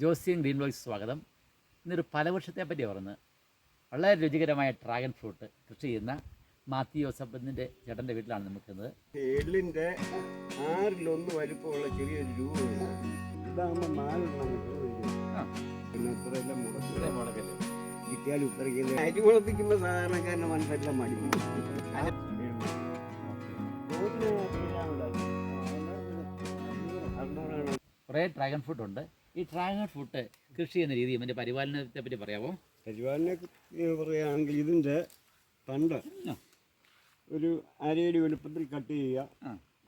ജോസിയൻ green block സ്വാഗതം. ഇന്നൊരു ഫലവൃക്ഷത്തെ പറ്റി പറഞ്ഞ് വളരെ രുചികരമായ ഡ്രാഗൺ ഫ്രൂട്ട് കൃഷി ചെയ്യുന്ന മാത്യു ജോസഫിന്റെ ചേട്ടന്റെ വീട്ടിലാണ് നിൽക്കുന്നത്. എള്ളിന്റെ ആറിലൊന്ന് വലിപ്പമുള്ള ചെറിയൊരു രൂപ നാലെണ്ണം. പിന്നെ ഇത്രയെല്ലാം? കിട്ടിയാലും ഇത്രയ്ക്കില്ല അരി മനസ്സെല്ലാം മടിക്കും കുറേ ഡ്രാഗൺ ഫ്രൂട്ട് ഉണ്ട്. ഈ ഡ്രാഗൺ ഫ്രൂട്ട് കൃഷി ചെയ്യുന്ന രീതി അതിന്റെ പരിപാലനത്തെ പറ്റി പറയാമോ പരിപാലനെ പറയുകയാണെങ്കിൽ ഇതിന്റെ തണ്ട് ഒരു അരയടി വലുപ്പത്തിൽ കട്ട് ചെയ്യുക.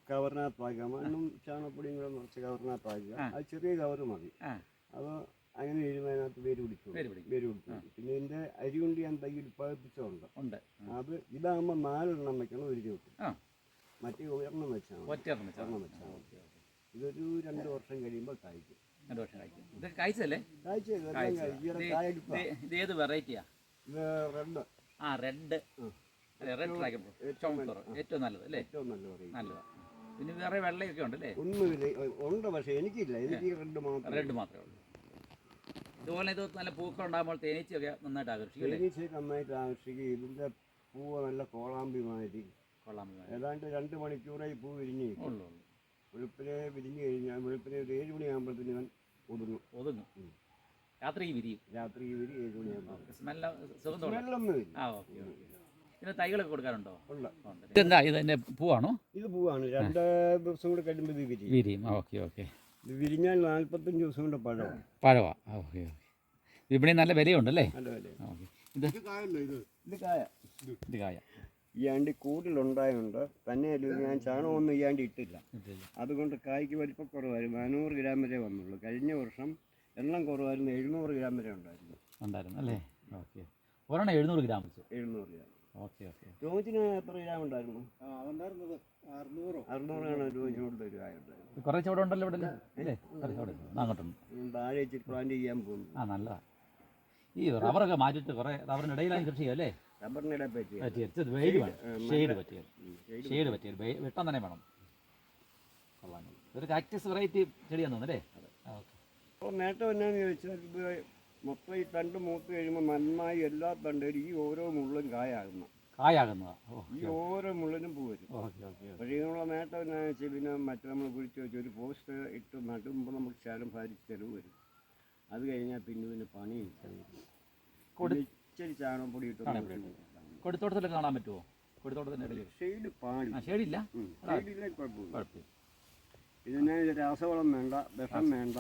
കവറിനകത്താക്കുക മണ്ണും ചാണകപ്പൊടിയും കൂടെ നിറച്ച് കവറിനകത്താക്കുക. അത് ചെറിയ കവർ മതി. അപ്പോൾ അങ്ങനെ എഴുതുന്നതിനകത്ത് വേര് പിടിക്കും. വേര് പിടിച്ചു പിന്നെ ഇതിന്റെ അരി കൊണ്ട് ഞാൻ തൈ ഉൽപ്പാദിപ്പിച്ചുണ്ട് ഉണ്ട്. അത് ഇതാകുമ്പോൾ നാലെണ്ണം വെക്കണം ഒരു ചോട്ട് ആ. മറ്റേ ഉയർന്നു വെച്ചാൽ ഒരെണ്ണം വെച്ചാൽ ഇതൊരു രണ്ട് വർഷം കഴിയുമ്പോൾ കായ്ക്കും. രണ്ട് വർഷം കഴിക്കും. ഇതൊക്കെ കായ്ച്ചതല്ലേ. കായ്ക്കും. ഇത് ഏത് വെറൈറ്റിയാ? ആ റെഡ്. Red dragon fruit. ഏറ്റവും നല്ലത്. അല്ലേ? നല്ലതാണ് പിന്നെ വേറെ വെള്ളയൊക്കെ ഉണ്ടല്ലേ? ഉണ്ട് പക്ഷേ എനിക്കില്ല. എനിക്ക് റെഡ് മാത്രം റെഡ് മാത്രമേ ഉള്ളൂ. ഇതുപോലെ ഇത് നല്ല പൂക്കൾ ഉണ്ടാകുമ്പോൾ തേനീച്ചയൊക്കെ നന്നായിട്ട് ആകർഷിക്കും തേനീച്ചയൊക്കെ തേനീച്ചയെ നന്നായിട്ട് ആകർഷിക്കും. ഇതിന്റെ പൂവ് നല്ല കോളാമ്പി മാതിരി കൊള്ളാം ഏതാണ്ട് രണ്ട് മണിക്കൂറേ പൂ വിരിഞ്ഞു ഉള്ളൂ. വെളുപ്പിനെ വിരിഞ്ഞു കഴിഞ്ഞാൽ വെളുപ്പിനെ ഒരു ഏഴ് മണിയാകുമ്പോഴത്തേന് ഞാൻ ഒതുങ്ങും. ഒതുങ്ങും. രാത്രി വിരിയും. രാത്രി വിരി ഏഴ് മണിയാകുമ്പോൾ സ്മെല്ല സുഖം ആ ഓക്കെ ഓക്കെ. തൈകളൊക്കെ കൊടുക്കാറുണ്ടോ ഇതെന്താ ഇതെന്റെ പൂവാണോ? ഇത് പൂവാണ്. രണ്ട് ദിവസം കൂടെ കഴിയുമ്പോൾ ഇത് വിരിയും. വിരിയും. Okay okay. ഇത് വിരിഞ്ഞാൽ നാൽപ്പത്തഞ്ച് ദിവസം കൊണ്ട് പഴം പഴവാ. Okay okay. വിപണി നല്ല വിലയുണ്ടല്ലേ? നല്ല വില ഓക്കെ. ഇത്? ഇത് കായ. ഇത് കായ. ഈ ആണ്ടി കൂടുതലുണ്ടായുണ്ട് തന്നെ ഞാൻ ചാണകമൊന്നും ഈ ആണ്ടി ഇട്ടില്ല. അതുകൊണ്ട് കായ്ക്ക് വലിപ്പക്കുറവായിരുന്നു. നാനൂറ് ഗ്രാം വരെ വന്നുള്ളൂ. കഴിഞ്ഞ വർഷം എണ്ണം കുറവായിരുന്നു. എഴുന്നൂറ് ഗ്രാം വരെ ഉണ്ടായിരുന്നു. ഉണ്ടായിരുന്നു അല്ലേ? ഓക്കെ. ഒരെണ്ണം എഴുന്നൂറ് ഗ്രാം എഴുന്നൂറ് ഗ്രാം. Okay okay. രോജിന് എത്ര ഗ്രാം ഉണ്ടായിരുന്നു? അറുന്നൂറാണ് രോജിനോട് ഉണ്ടായിരുന്നു കുറേ ചുവടെ ഉണ്ടല്ലോ ഇവിടെ അല്ലേ? അങ്ങോട്ടുണ്ട്. താഴെ വെച്ച് പ്ലാന്റ് ചെയ്യാൻ പോകുന്നു. ആ നല്ലതാ. ഈ റബ്ബറൊക്കെ മാറ്റിട്ട് കുറെ റബ്ബറിന് ഇടയിലാണ് കൃഷി അല്ലേ? റബ്ബറിനിടെ പറ്റി പറ്റിയത് വെയിൽ വേണം. ഷെയ്ഡ് പറ്റിയത് ഷെയ്ഡ് പറ്റിയത് വെട്ടം തന്നെ വേണം. ഇതൊരു കാക്ടസ് വെറൈറ്റി ചെടിയാന്ന് തോന്നുന്നല്ലേ ഓക്കെ. അപ്പോൾ നേട്ടം എന്നാന്ന് ചോദിച്ചാൽ ഇത് മൊത്തം ഈ തണ്ട് മൂത്ത് കഴിയുമ്പോൾ നന്നായി എല്ലാ തണ്ടും ഈ ഓരോ മുള്ളും കായാകുന്ന. കായാകുന്നതാ. ഈ ഓരോ മുള്ളിനും പൂ വരും. പക്ഷേ ഇതിനുള്ള നേട്ടം എന്നാന്ന് വെച്ചാൽ പിന്നെ മറ്റേ നമ്മൾ കുഴിച്ച് വെച്ച് ഒരു പോസ്റ്റ് ഇട്ട് നടുമ്പോൾ നമുക്ക് ശാലം ഭാരിച്ച് ചെലവ് വരും. അത് കഴിഞ്ഞാൽ പിന്നെ പിന്നെ പണി ഇച്ചിരി ചാണകം പൊടി ഇട്ട് കൊടുത്തോട്ടത്തിലൊക്കെ കാണാൻ പറ്റുമോ കൊടുത്തോട്ടത്തിന്റെ ഷെയ്ഡ് പാടി. ആ ഷെയ്ഡില്ല? ഷെയ്ഡില്ല കുഴപ്പമില്ല. കുഴപ്പമില്ല. ഇതിന് രാസവളം വേണ്ട വിഷം വേണ്ട.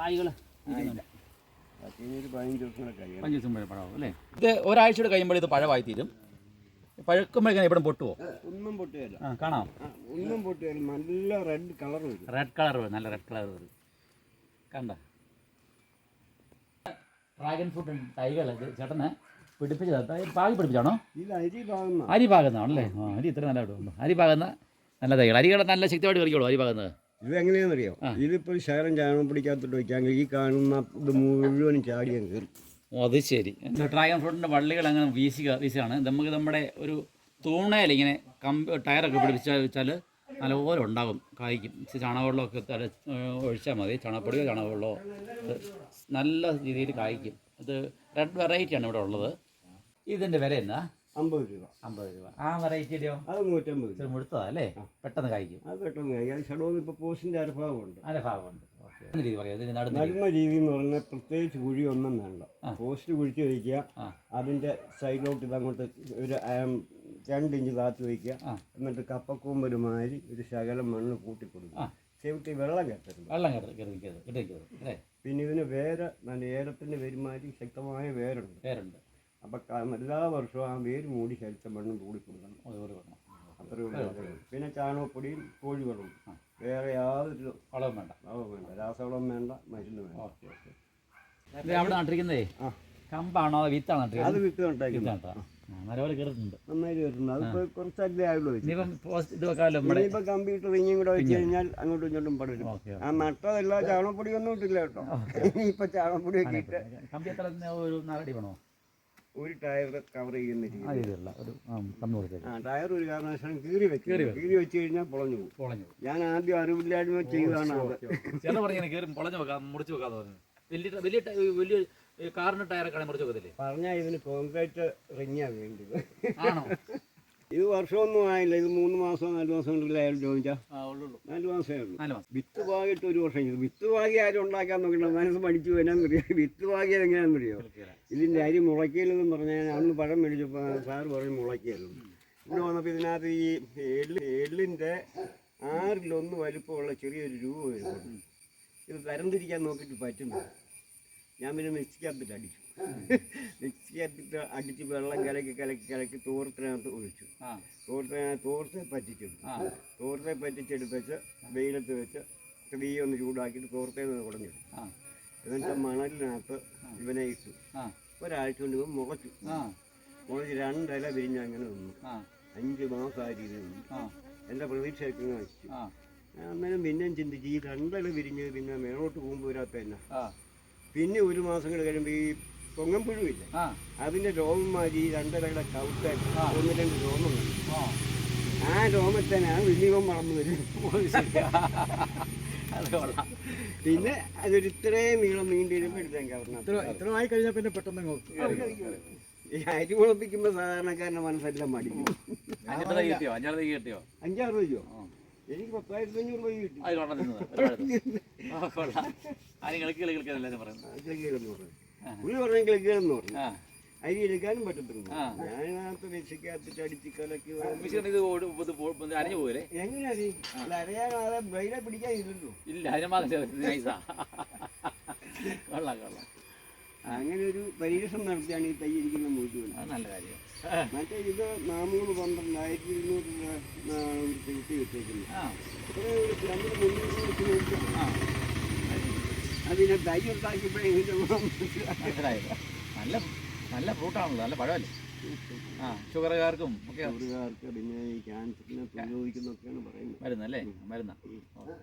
കായ്കൾ ഇത് ഒരാഴ്ചയുടെ കഴിയുമ്പോൾ ഇത് പഴമായി തീരും പഴക്കുമ്പോഴേക്കും ഇവിടെ പൊട്ടുവോ? ഒന്നും പൊട്ടുകയില്ല. കാണാം. ഒന്നും പൊട്ടുകയില്ല. നല്ല റെഡ് കളർ വരും. റെഡ് കളർ വരും നല്ല റെഡ് കളർ വരും. കണ്ട? ഡ്രാഗൺ ഫ്രൂട്ട് തൈകളൊക്കെ ചേട്ടന് പിടിപ്പിച്ചത്. പാകി പിടിപ്പിച്ചാണോ? അരി പാകുന്ന. അരി പാകുന്നതാണല്ലേ? ആ അരി ഇത്ര നല്ല അരി പാകുന്ന നല്ല തൈകൾ അരികൾ നല്ല ശക്തിയായിട്ട് കറിക്കുള്ളൂ അരി പാകുന്നത്. ഇത് എങ്ങനെയാണെന്നറിയോ. ഇതിപ്പോൾ ശകലം ചാണകം പിടിക്കാത്തോട്ട് വയ്ക്കാമെങ്കിൽ ഈ കാണുന്ന ഇത് മുഴുവനും ചാടി കയറി. ഓ അത് ശരി. ഡ്രാഗൺ ഫ്രൂട്ടിന്റെ വള്ളികൾ അങ്ങനെ വീശുക വീശുകയാണ് നമുക്ക് നമ്മുടെ ഒരു തൂണയിൽ ഇങ്ങനെ കമ്പ് ടയറൊക്കെ പിടിപ്പിച്ചാൽ വെച്ചാൽ നല്ലപോലെ ഉണ്ടാകും. കായ്ക്കും. ചാണകവെള്ളമൊക്കെ തല ഒഴിച്ചാൽ മതി. ചാണകപ്പൊടിയോ ചാണകവെള്ളമോ. നല്ല രീതിയിൽ കായ്ക്കും. ഇത് റെഡ് വെറൈറ്റിയാണ് ഇവിടെ ഉള്ളത്. ഇതിന്റെ വില എന്നാ? അമ്പത് രൂപ. അമ്പത് രൂപ. ആ വെറൈറ്റിയുടെയോ അത് നൂറ്റമ്പത് രൂപ. മുഴുത്തതാ അല്ലേ? പെട്ടെന്ന് കായ്ക്കും. അത് പെട്ടെന്ന് കഴിയാൽ ഷഡോന്ന് ഇപ്പോൾ പോസ്റ്റിന്റെ അരഭാഗമുണ്ട് അതിന്റെ ഭാഗമുണ്ട്. രീതി പറയാം? നടുന്ന? രീതി. എന്ന് പറഞ്ഞാൽ പ്രത്യേകിച്ച് കുഴി ഒന്നും വേണ്ട. പോസ്റ്റ് കുഴിച്ച് വയ്ക്കുക അതിന്റെ സൈഡിലോട്ട് ഇതങ്ങോട്ട് ഒരു രണ്ട് ഇഞ്ച് കാത്തു വയ്ക്കുക. എന്നിട്ട് കപ്പക്കൂമ്പൊരു മാതിരി ഒരു ശകലം മണ്ണ് കൂട്ടി കൊടുക്കുക ചവിട്ടി വെള്ളം കെട്ടരുത്. വെള്ളം പിന്നെ ഇതിന് വേര് നല്ല ഏലത്തിന്റെ വേരുമാതിരി ശക്തമായ വേരുണ്ട്. വേരുണ്ട്. അപ്പം എല്ലാ വർഷവും ആ വേര് മൂടി ശരിച്ച മണ്ണ് കൂടി കൊടുക്കണം. അത്രയേ പിന്നെ ചാണകപ്പൊടിയും കോഴിവെള്ളവും വേറെ യാതൊരു വളവും വേണ്ട. വളവും വേണ്ട. രാസവളം വേണ്ട മരുന്ന് വേണ്ട. Okay okay. അവിടെ നട്ടിരിക്കുന്നതേ കമ്പാണോ വിത്താണോ അത് വിത്ത് വിത്താട്ടോ നല്ലപോലെ കയറിയിട്ടുണ്ട് നന്നായിട്ട് വരുന്നുണ്ട് അതിപ്പോൾ കുറച്ചല്ലേ ആയുള്ളൂ വെച്ച് ഇനിയിപ്പം പോസ്റ്റ് ഇത് വെക്കാമല്ലോ നമ്മുടെ ഇനിയിപ്പോൾ കമ്പ്യൂട്ടർ ഇനിയും കൂടെ വെച്ച് കഴിഞ്ഞാൽ അങ്ങോട്ടും ഇങ്ങോട്ടും പടരും ഓക്കെ ആ നട്ടതല്ല ചാണപ്പൊടി ഒന്നും ഇട്ടില്ല കേട്ടോ. ഇനിയിപ്പോൾ ചാണകപ്പൊടി ഒക്കെ ഇട്ട് കമ്പി എത്ര ഒരു നാലടി വേണോ? ഒരു ടയർ കവർ ചെയ്യുന്ന ആ രീതി രീതിയിലുള്ള ഒരു ആ, ആ ടയർ ഒരു കാരണവശാലും കീറി വെച്ച് കീറി വെച്ച് കഴിഞ്ഞാൽ പൊളഞ്ഞു പോകും. പൊളഞ്ഞു ഞാൻ ആദ്യം അറിവില്ലായ്മ ചെയ്തതാണ് അത്. ചേട്ടൻ കയറി പൊളഞ്ഞു വെക്കാം മുറിച്ച് വെക്കാന്ന് പറഞ്ഞു. വലിയ ട- വലിയ ട- വലിയ ഈ കാറിന്റെ ടയറൊക്കെ മുറിച്ച് വെക്കത്തില്ലേ? പറഞ്ഞാൽ ഇതിന് കോൺക്രീറ്റ് റിങ്ങാ വേണ്ടത്. ആണോ? ഇത് വർഷമൊന്നും ആയില്ല. ഇത് മൂന്ന് മാസം നാല് മാസം കൊണ്ടല്ലേ അയാൾ ചോദിച്ചാൽ നാല് മാസമേ ഉള്ളൂ. വിത്ത് പാകിയിട്ട് ഒരു വർഷം ചെയ്തു വിത്ത് പാകി ആരും ഉണ്ടാക്കാൻ നോക്കണ്ട. മനസ്സ് പഠിച്ചു വരാന്നറിയാം വിത്ത് പാകിയത് എങ്ങനെയാണെന്നറിയോ ഇതിന്റെ അരി മുളയ്ക്കലെന്ന് പറഞ്ഞാൽ അന്ന് പഴം മേടിച്ചപ്പോൾ സാറ് പറഞ്ഞ് മുളയ്ക്കലും ഇവിടെ വന്നപ്പോൾ ഇതിനകത്ത് ഈ എള്ളി എള്ളിന്റെ ആറിലൊന്ന് വലുപ്പമുള്ള ചെറിയൊരു രൂപ വരുന്നുണ്ട്. ഇത് തരംതിരിക്കാൻ നോക്കിയിട്ട് പറ്റുന്നു ഞാൻ പിന്നെ മിക്സിക്കകത്തിട്ട് അടിച്ചു മിക്സിക്കകത്തിട്ട് അടിച്ച് വെള്ളം കലക്കി കലക്കി കലക്കി തോർത്തിനകത്ത് ഒഴിച്ചു. തോർത്തിനകത്ത് തോർത്തെ പറ്റിച്ചെടുത്തു. തോർത്തെ പറ്റിച്ചെടുപ്പിച്ച് വെയിലത്ത് വെച്ച് തീ ഒന്ന് ചൂടാക്കിയിട്ട് തോർത്തേന്ന് നിന്ന് ആ. എന്നിട്ട് മണലിനകത്ത് ഇവനെ ഇട്ടു. ഒരാഴ്ച കൊണ്ട് ഇവൻ മുളച്ചു. മുളച്ച് രണ്ടില വിരിഞ്ഞ് അങ്ങനെ നിന്നു. അഞ്ച് മാസം ആ രീതി നിന്നു. എന്റെ പ്രതീക്ഷയൊക്കെ വെച്ചു അന്നേരം പിന്നെയും ചിന്തിച്ച് ഈ രണ്ടില വിരിഞ്ഞ് പിന്നെ മേളോട്ട് പോകുമ്പോൾ വരാത്ത തന്നെ പിന്നെ ഒരു മാസം കൂടെ കഴിയുമ്പോൾ ഈ പൊങ്ങമ്പുഴുവില്ല ആ അതിന്റെ രോമം മാറ്റി ഈ രണ്ടിലയുടെ കൗത്തെ ഒന്ന് രണ്ട് രോമം ആ രോമത്തേനാണ് വിനിമം വളർന്നു വരുന്നത് പിന്നെ അതൊരു ഇത്രയും നീളം നീണ്ടു വരുമ്പോൾ എടുത്താൽ ഇത്ര ആയി കഴിഞ്ഞാൽ പിന്നെ പെട്ടെന്ന് ഈ അരി കുളപ്പിക്കുമ്പോൾ സാധാരണക്കാരന്റെ മനസ്സെല്ലാം മടിക്കും കിട്ടിയോ അഞ്ചാറ് കിട്ടിയോ അഞ്ചാറ് രൂപയോ എനിക്ക് പത്തായിരത്തി അഞ്ഞൂറ് രൂപ കിട്ടി. പുള്ളി പറഞ്ഞ കിളികളെന്ന് പറഞ്ഞു. അരി എടുക്കാനും പറ്റത്തില്ല. ഞാനകത്ത് രക്ഷിക്കാത്തിട്ട് അടിച്ച് കലക്കി അരഞ്ഞു എങ്ങനെയാ ബ്രെയിനെ പിടിക്കാൻ ഇല്ലല്ലോ. ഇല്ല അതിന് മാത്രം കൊള്ളാം കൊള്ളാം. അങ്ങനെ ഒരു പരീക്ഷണം നടത്തിയാണ് ഈ തൈ ഇരിക്കുന്ന മുഴുവൻ നല്ല കാര്യം. മറ്റേ ഇത് നാനൂറ് പന്ത്രണ്ട് ആയിരത്തി ഇരുന്നൂറ് രൂപ മുന്നൂറ് ആ. അതിനെ തൈ ഉണ്ടാക്കിയപ്പോഴേ നല്ല നല്ല ഫ്രൂട്ടാണല്ലോ നല്ല പഴമല്ലേ? ആ ഷുഗറുകാർക്കും ഒക്കെ. ഷുഗറുകാർക്ക് പിന്നെ ഈ ക്യാൻസറിനെ പ്രതിരോധിക്കുന്നൊക്കെയാണ് പറയുന്നത്. മരുന്നല്ലേ? മരുന്ന. ഓക്കെ.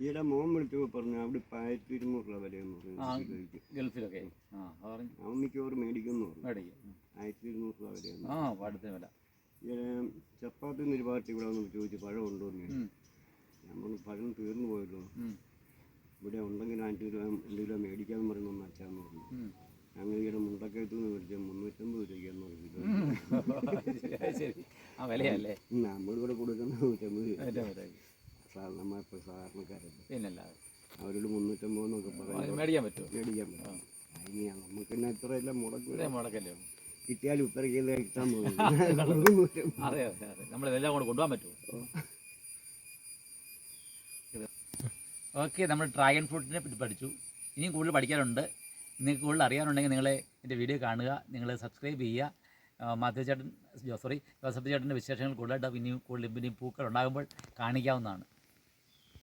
ഈയിടെ മോൻ വിളിച്ചപ്പോൾ പറഞ്ഞു അവിടെ ആയിരത്തി രൂപ വിലയെന്ന്. പറഞ്ഞു. ഗൾഫിലൊക്കെ. അവൻ മിക്കവാറും മേടിക്കുന്നു ആയിരത്തി ഇരുന്നൂറ് രൂപ വിലയെന്ന് ആ പാടത്തിന് വില. ഈയിടെ ചപ്പാത്തി നിന്ന് ഒരു പാർട്ടി ഇവിടെ വന്ന് ചോദിച്ചു പഴം ഉണ്ടോ? എന്ന് ഞാൻ പറഞ്ഞു പഴം തീർന്നു പോയല്ലോ. ഇവിടെ ഉണ്ടെങ്കിൽ അഞ്ച് രൂപ രണ്ട് കിലോ മേടിക്കാമെന്ന് പറഞ്ഞു ഒന്ന് അച്ഛാന്ന് പറഞ്ഞു. അങ്ങനെ ഈയിടെ മുണ്ടക്കയത്ത് നിന്ന് മേടിച്ച മുന്നൂറ്റമ്പത് രൂപയ്ക്കാന്ന് പറഞ്ഞു വിലയല്ലേ? നമ്മളിവിടെ കൊടുക്കുന്ന നൂറ്റമ്പത് രൂപ. ഏറ്റവും സാധാരണക്കാരല്ല? പിന്നല്ലാതെ അവരോട് മുന്നൂറ്റമ്പതെന്നൊക്കെ അത് പറയാം മേടിക്കാൻ പറ്റുമോ? മേടിക്കാൻ പറ്റും. അതിന് നമുക്ക് തന്നെ ഇത്രയെല്ലാം മുടക്കും ഇതേ മുടക്കല്ലേ? ഉള്ളൂ കിട്ടിയാലും ഉത്തരക്കേന്ദ്ര കിട്ടാൻ പോകുന്നു അതെ അതെ. അതെ നമ്മളെല്ലാം കൂടെ കൊണ്ടുപോകാൻ പറ്റുമോ? ഓക്കെ നമ്മൾ ഡ്രാഗൺ ഫ്രൂട്ടിനെ പറ്റി പഠിച്ചു. ഇനിയും കൂടുതൽ പഠിക്കാനുണ്ട്. നിങ്ങൾക്ക് കൂടുതൽ അറിയാനുണ്ടെങ്കിൽ നിങ്ങൾ എന്റെ വീഡിയോ കാണുക നിങ്ങൾ സബ്സ്ക്രൈബ് ചെയ്യുക. മാത്യു ചേട്ടൻ സോറി ജോസഫ് ചേട്ടന്റെ വിശേഷങ്ങൾ കൂടുതലായിട്ട് ഇനിയും കൂടുതൽ ഇനിയും പൂക്കൾ ഉണ്ടാകുമ്പോൾ കാണിക്കാവുന്നതാണ്.